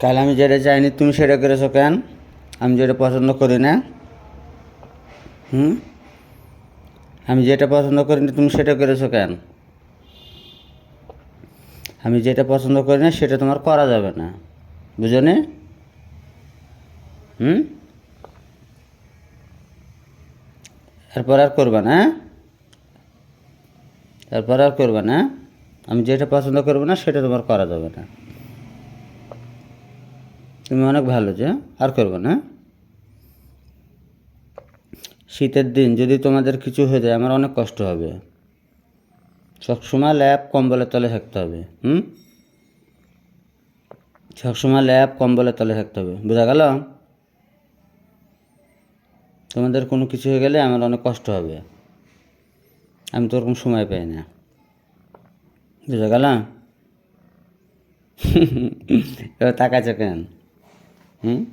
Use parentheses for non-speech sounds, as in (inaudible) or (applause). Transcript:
কাল আমি যেটা চাইনি, তুমি সেটা করেছ কেন? আমি যেটা পছন্দ করি না হুম? আমি যেটা পছন্দ করি না তুমি সেটা করেছ কেন? আমি যেটা পছন্দ করি না সেটা তোমার করা যাবে না। বুঝো নি হুম? এরপর আর করবে না হ্যাঁ? এরপর আর করবে না আমি যেটা পছন্দ করব না, সেটা তোমার করা যাবে না। তুমি অনেক ভালো যে, আর করবে না শীতের দিন যদি তোমাদের কিছু হয়ে যায়, আমার অনেক কষ্ট হবে। সবসময় ল্যাব কম্বলের তলে থাকতে হবে, হুম? সবসময় ল্যাব কম্বলের তলে থাকতে হবে, বোঝা গেল? তোমাদের কোনো কিছু হয়ে গেলে আমার অনেক কষ্ট হবে। আমি তো ওরকম সময় পাই না, বুঝা গেল? (laughs) এবার তাকাচ্ছে কেন? Hmm?